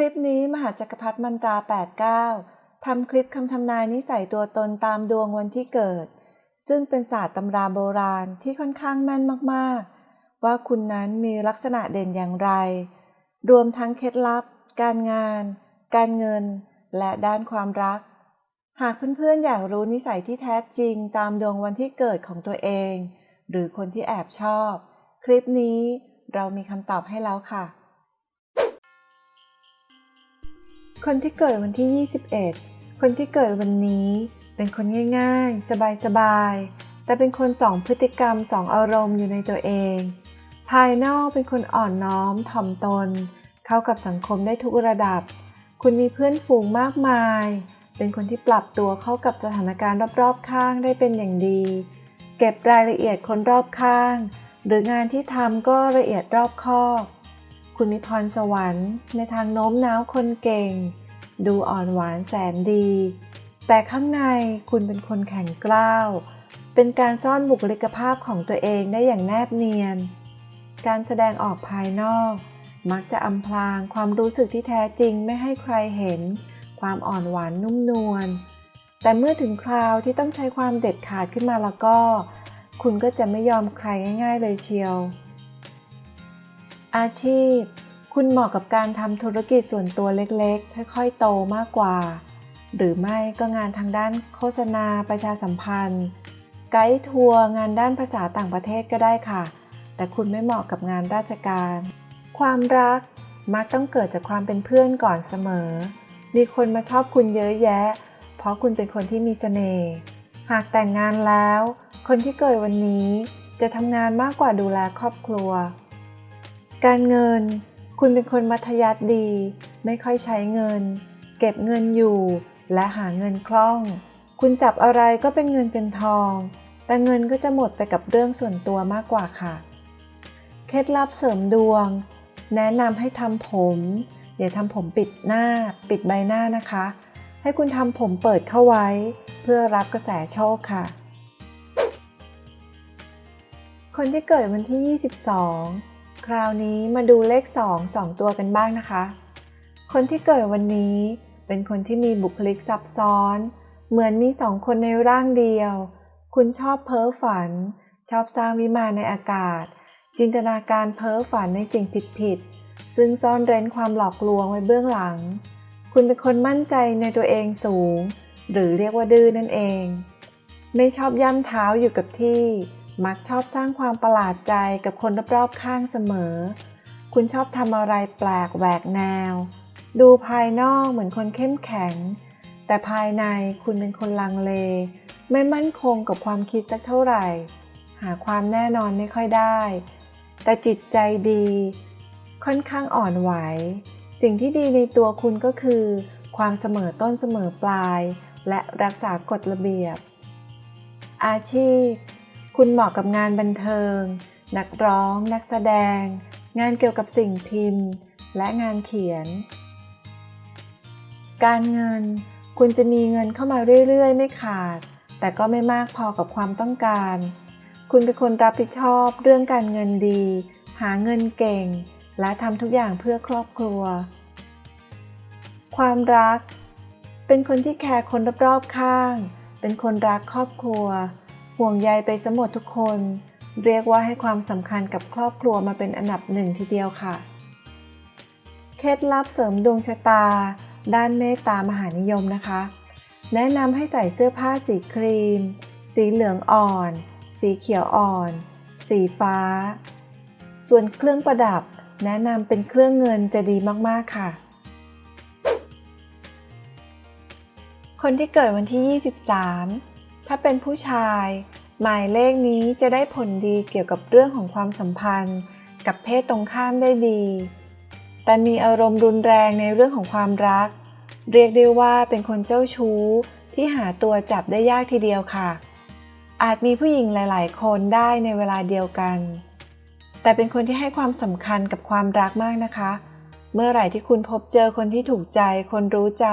ลิปนี้มหาจักรพรรดิมันตรา 89 ทำคลิปคำทำนายนิสัยตัวตนตามดวงวันที่เกิด ซึ่งเป็นศาสตร์ตำราโบราณที่ค่อนข้างแม่นมากๆ ว่าคุณนั้นมีลักษณะเด่นอย่างไร รวมทั้งเคล็ดลับ การงาน การเงิน และด้านความรัก หากเพื่อนๆ อยากรู้นิสัยที่แท้จริงตามดวงวันที่เกิดของตัวเอง หรือคนที่แอบชอบ คลิปนี้เรามีคำตอบให้แล้วค่ะ คนที่เกิดวันที่ 21 คนที่เกิดวันนี้ เป็นคนง่ายๆ สบายๆ แต่เป็นคนสองพฤติกรรมสองอารมณ์อยู่ในตัวเอง ภายนอกเป็นคนอ่อนน้อมถ่อมตน เข้ากับสังคมได้ทุกระดับ คุณมีเพื่อนฝูงมากมาย เป็นคนที่ปรับตัวเข้ากับสถานการณ์รอบๆ ข้างได้เป็นอย่างดี เก็บรายละเอียดคนรอบข้าง หรืองานที่ทำก็ละเอียดรอบคอบ คุณมีพรสวรรค์ ในทางโน้มน้าวคนเก่ง ดูอ่อนหวานแสนดี แต่ข้างในคุณเป็นคนแข็งกร้าว เป็นการซ่อนบุคลิกภาพของตัวเองได้อย่างแนบเนียน การแสดงออกภายนอก มักจะอำพรางความรู้สึกที่แท้จริงไม่ให้ใครเห็น ความอ่อนหวานนุ่มนวล แต่เมื่อถึงคราวที่ต้องใช้ความเด็ดขาดขึ้นมาแล้วก็ คุณก็จะไม่ยอมใครง่าย ๆ เลยเชียว อาชีพ คุณเหมาะกับการทำธุรกิจส่วนตัวเล็กๆ ค่อยๆ โตมากกว่า หรือไม่ก็งานทางด้านโฆษณาประชาสัมพันธ์ ไกด์ทัวร์งานด้านภาษาต่างประเทศก็ได้ค่ะ แต่คุณไม่เหมาะกับงานราชการ ความรักมักต้องเกิดจากความเป็นเพื่อนก่อนเสมอ มีคนมาชอบคุณเยอะแยะ เพราะคุณเป็นคนที่มีเสน่ห์ หากแต่งงานแล้ว คนที่เกิดวันนี้จะทำงานมากกว่าดูแลครอบครัว การเงิน คุณเป็นคนมัธยัสถ์ดี ไม่ค่อยใช้เงิน เก็บเงินอยู่ และหาเงินคล่อง คุณจับอะไรก็เป็นเงินเป็นทอง แต่เงินก็จะหมดไปกับเรื่องส่วนตัวมากกว่าค่ะ เคล็ดลับเสริมดวง แนะนำให้ทำผม อย่าทำผมปิดหน้า ปิดใบหน้านะคะ ให้คุณทำผมเปิดเข้าไว้ เพื่อรับกระแสโชคค่ะ คนที่เกิดวันที่ 22 คราวนี้มาดูเลข 2 2 ตัวกันบ้างนะคะ คนที่เกิดวันนี้เป็นคนที่มีบุคลิกซับซ้อน เหมือนมีสองคนในร่างเดียว คุณชอบเพ้อฝัน ชอบสร้างวิมานในอากาศ จินตนาการเพ้อฝันในสิ่งผิดๆซึ่งซ่อนเร้นความหลอกลวงไว้เบื้องหลัง คุณเป็นคนมั่นใจในตัวเองสูง หรือเรียกว่าดื้อนั่นเอง ไม่ชอบย่ำเท้าอยู่กับที่ มักชอบสร้างความประหลาดใจกับคนรอบๆข้างเสมอ คุณชอบทำอะไรแปลกแหวกแนว ดูภายนอกเหมือนคนเข้มแข็ง แต่ภายในคุณเป็นคนลังเล ไม่มั่นคงกับความคิดสักเท่าไหร่ หาความแน่นอนไม่ค่อยได้ แต่จิตใจดี ค่อนข้างอ่อนไหว สิ่งที่ดีในตัวคุณก็คือ ความเสมอต้นเสมอปลาย และรักษากฎระเบียบ อาชีพ คุณเหมาะกับงานบันเทิง นักร้อง นักแสดง งานเกี่ยวกับสิ่งพิมพ์ และงานเขียน การเงิน คุณจะมีเงินเข้ามาเรื่อย ๆ ไม่ขาด แต่ก็ไม่มากพอกับความต้องการ คุณเป็นคนรับผิดชอบเรื่องการเงินดี หาเงินเก่ง และทำทุกอย่างเพื่อครอบครัว ความรัก เป็นคนที่แคร์คนรอบๆข้าง เป็นคนรักครอบครัว ห่วงใยไปสมดทุกคน เรียกว่าให้ความสำคัญกับครอบครัวมาเป็นอันดับหนึ่งทีเดียวค่ะ เคล็ดลับเสริมดวงชะตา ด้านเมตตามหานิยมนะคะ แนะนำให้ใส่เสื้อผ้าสีครีม สีเหลืองอ่อน สีเขียวอ่อน สีฟ้า ส่วนเครื่องประดับ แนะนำเป็นเครื่องเงินจะดีมากๆค่ะคนที่เกิดวันที่ 23 ถ้าเป็นผู้ชาย หมายเลขนี้จะได้ผลดีเกี่ยวกับเรื่องของความสัมพันธ์ กับเพศตรงข้ามได้ดี แต่มีอารมณ์รุนแรงในเรื่องของความรัก เรียกได้ว่าเป็นคนเจ้าชู้ที่หาตัวจับได้ยากทีเดียวค่ะ อาจมีผู้หญิงหลาย ๆ คนได้ในเวลาเดียวกัน แต่เป็นคนที่ให้ความสำคัญกับความรักมากนะคะ เมื่อไหร่ที่คุณพบเจอคนที่ถูกใจ คนรู้ใจ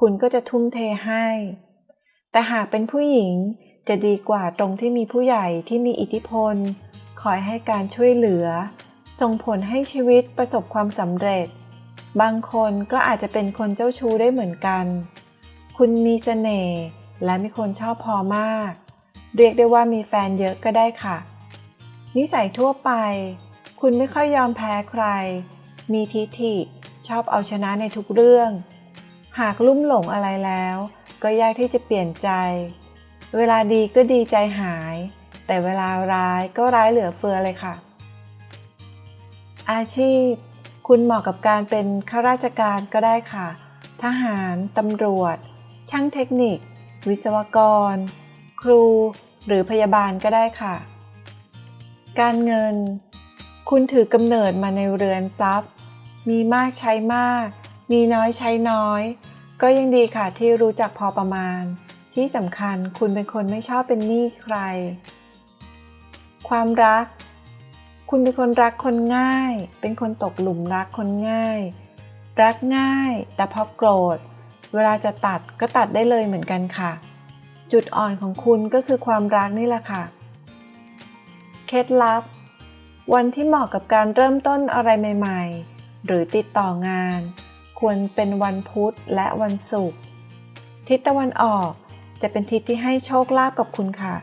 คุณก็จะทุ่มเทให้ แต่หากเป็นผู้หญิงจะดีกว่าตรงที่มีผู้ใหญ่ที่มีอิทธิพล คอยให้การช่วยเหลือ ส่งผลให้ชีวิตประสบความสำเร็จ บางคนก็อาจจะเป็นคนเจ้าชู้ได้เหมือนกัน คุณมีเสน่ห์และมีคนชอบพอมาก เรียกได้ว่ามีแฟนเยอะก็ได้ค่ะ นิสัยทั่วไป คุณไม่ค่อยยอมแพ้ใคร มีทิฐิชอบเอาชนะในทุกเรื่อง หากลุ่มหลงอะไรแล้ว ก็ยากที่จะเปลี่ยนใจ เวลาดีก็ดีใจหาย แต่เวลาร้ายก็ร้ายเหลือเฟือเลยค่ะ อาชีพ คุณเหมาะกับการเป็นข้าราชการก็ได้ค่ะ ทหาร ตำรวจ ช่างเทคนิค วิศวกร ครู หรือพยาบาลก็ได้ค่ะ การเงิน คุณถือกำเนิดมาในเรือนทรัพย์ มีมากใช้มาก มีน้อยใช้น้อย ก็ยังดีค่ะที่รู้จักพอประมาณ ที่สำคัญคุณเป็นคนไม่ชอบเป็นหนี้ใคร ความรัก คุณเป็นคนรักคนง่าย เป็นคนตกหลุมรักคนง่าย รักง่าย แต่พอโกรธ เวลาจะตัดก็ตัดได้เลยเหมือนกันค่ะ จุดอ่อนของคุณก็คือความรักนี่แหละค่ะ เคล็ดลับ วันที่เหมาะกับการเริ่มต้นอะไรใหม่ ๆ หรือติดต่องาน ควรเป็นวันพุธและวันศุกร์ทิศตะวันออกจะเป็นทิศที่ให้โชคลาภกับคุณค่ะ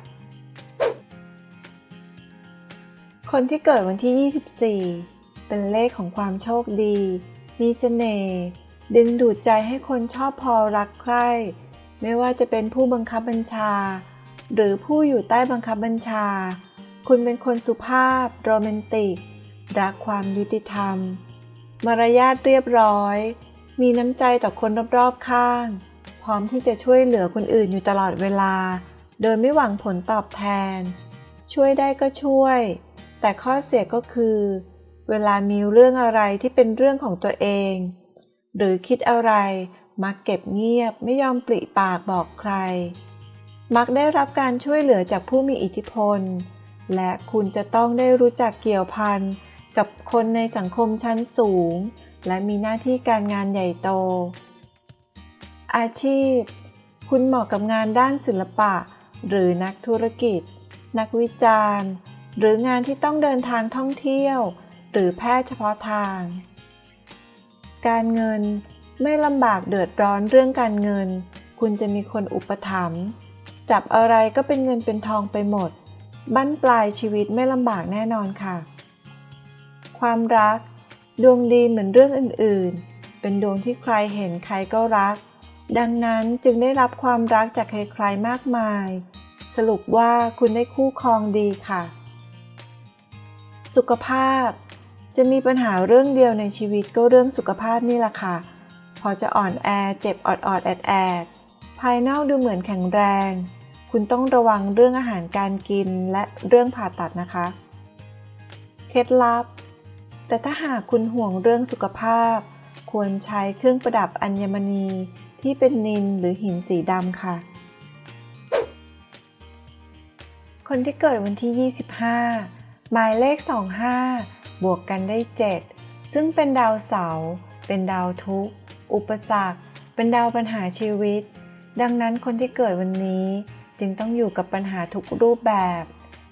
คนที่เกิดวันที่ 24 เป็นเลขของความโชคดี มีเสน่ห์ดึงดูดใจให้คนชอบพอรักใคร่ ไม่ว่าจะเป็นผู้บังคับบัญชา หรือผู้อยู่ใต้บังคับบัญชา คุณเป็นคนสุภาพ โรแมนติก รักความยุติธรรม มารยาทเรียบร้อย มีน้ำใจต่อคนรอบๆข้าง พร้อมที่จะช่วยเหลือคนอื่นอยู่ตลอดเวลา โดยไม่หวังผลตอบแทน ช่วยได้ก็ช่วย แต่ข้อเสียก็คือ เวลามีเรื่องอะไรที่เป็นเรื่องของตัวเอง หรือคิดอะไร มักเก็บเงียบไม่ยอมปริปากบอกใคร มักได้รับการช่วยเหลือจากผู้มีอิทธิพล และคุณจะต้องได้รู้จักเกี่ยวพันกับคนในสังคมชั้นสูง และมีหน้าที่การงานใหญ่โต อาชีพ คุณเหมาะกับงานด้านศิลปะ หรือนักธุรกิจ นักวิจารณ์ หรืองานที่ต้องเดินทางท่องเที่ยว หรือแพทย์เฉพาะทาง การเงินไม่ลำบากเดือดร้อนเรื่องการเงิน คุณจะมีคนอุปถัมภ์จับอะไรก็เป็นเงินเป็นทองไปหมด บั้นปลายชีวิตไม่ลำบากแน่นอนค่ะ ความรัก ดวงดีเหมือนเรื่องอื่นๆ เป็นดวงที่ใครเห็นใครก็รัก ดังนั้นจึงได้รับความรักจากใครๆมากมาย สรุปว่าคุณได้คู่ครองดีค่ะ สุขภาพ จะมีปัญหาเรื่องเดียวในชีวิตก็เรื่องสุขภาพนี่แหละค่ะ พอจะอ่อนแอเจ็บออดอดแอดแอดภายนอกดูเหมือนแข็งแรง คุณต้องระวังเรื่องอาหารการกินและเรื่องผ่าตัดนะคะ เคล็ดลับ แต่ถ้าหากคุณห่วงเรื่องสุขภาพ ควรใช้เครื่องประดับอัญมณีที่เป็นนิลหรือหินสีดำค่ะ คนที่เกิดวันที่ 25 หมายเลข 25 บวกกันได้ 7 ซึ่งเป็นดาวเสาร์เป็นดาวทุกข์ อุปสรรค เป็นดาวปัญหาชีวิต ดังนั้นคนที่เกิดวันนี้จึงต้องอยู่กับปัญหาทุกรูปแบบ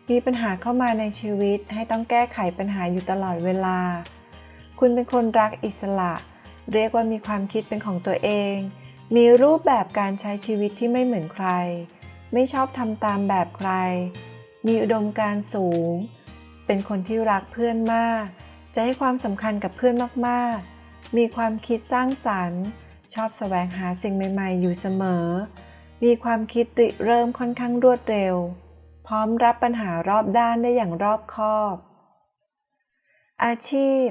มีปัญหาเข้ามาในชีวิตให้ต้องแก้ไขปัญหาอยู่ตลอดเวลา คุณเป็นคนรักอิสระ เรียกว่ามีความคิดเป็นของตัวเอง มีรูปแบบการใช้ชีวิตที่ไม่เหมือนใคร ไม่ชอบทำตามแบบใคร มีอุดมการณ์สูง เป็นคนที่รักเพื่อนมาก จะให้ความสำคัญกับเพื่อนมากๆ มีความคิดสร้างสรรค์ ชอบแสวงหาสิ่งใหม่ ๆ อยู่เสมอ มีความคิดริเริ่มค่อนข้างรวดเร็ว พร้อมรับปัญหารอบด้านได้อย่างรอบคอบ อาชีพ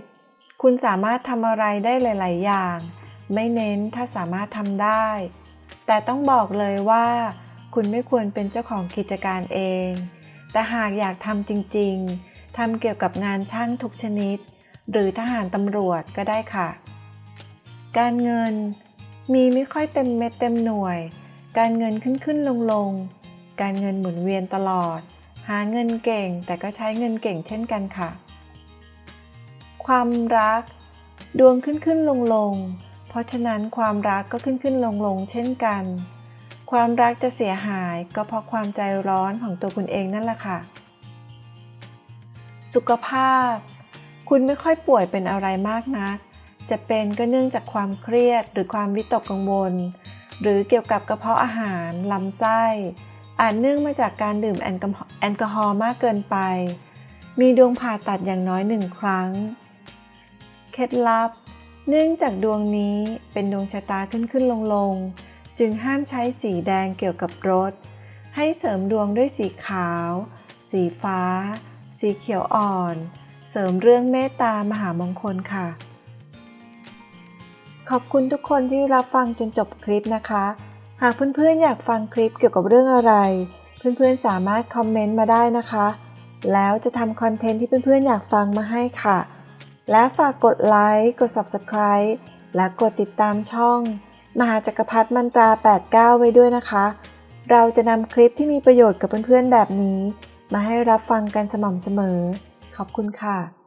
คุณสามารถทำอะไรได้หลาย ๆ อย่าง ไม่เน้นถ้าสามารถทำได้ แต่ต้องบอกเลยว่า คุณไม่ควรเป็นเจ้าของกิจการเอง แต่หากอยากทำจริง ๆทำเกี่ยวกับงานช่างทุกชนิด หรือทหารตำรวจก็ได้ค่ะ การเงินมีไม่ค่อยเต็มเม็ดเต็มหน่วย การเงินขึ้นขึ้นลงลงๆ การเงินหมุนเวียนตลอด หาเงินเก่งแต่ก็ใช้เงินเก่งเช่นกันค่ะ ความรัก ดวงขึ้นขึ้นลงลงเพราะฉะนั้นความรักก็ขึ้นขึ้นลงลงเช่นกัน ความรักจะเสียหายก็เพราะความใจร้อนของตัวคุณเองนั่นแหละค่ะ สุขภาพ คุณไม่ค่อยป่วยเป็นอะไรมากนัก จะเป็นก็เนื่องจากความเครียดหรือความวิตกกังวล หรือเกี่ยวกับกระเพาะอาหารลำไส้ อาจเนื่องมาจากการดื่มแอลกอฮอล์มากเกินไป มีดวงผ่าตัดอย่างน้อยหนึ่งครั้ง เคล็ดลับ เนื่องจากดวงนี้เป็นดวงชะตาขึ้นขึ้นลงลงจึงห้ามใช้สีแดงเกี่ยวกับรถ ให้เสริมดวงด้วยสีขาว สีฟ้า สีเขียวอ่อน เสริมเรื่องเมตตามหามงคลค่ะ ขอบคุณทุกคนที่รับฟังจนจบคลิปนะคะ หากเพื่อนๆอยากฟังคลิปเกี่ยวกับเรื่องอะไร เพื่อนๆสามารถคอมเมนต์มาได้นะคะ แล้วจะทำคอนเทนต์ที่เพื่อนๆอยากฟังมาให้ค่ะ และฝากกดไลค์กด Subscribe และกดติดตามช่อง มหาจักรพรรดิมันตรา 89 ไว้ด้วยนะคะ เราจะนำคลิปที่มีประโยชน์กับเพื่อนๆแบบนี้ มาให้รับฟังกันสม่ำเสมอ ขอบคุณค่ะ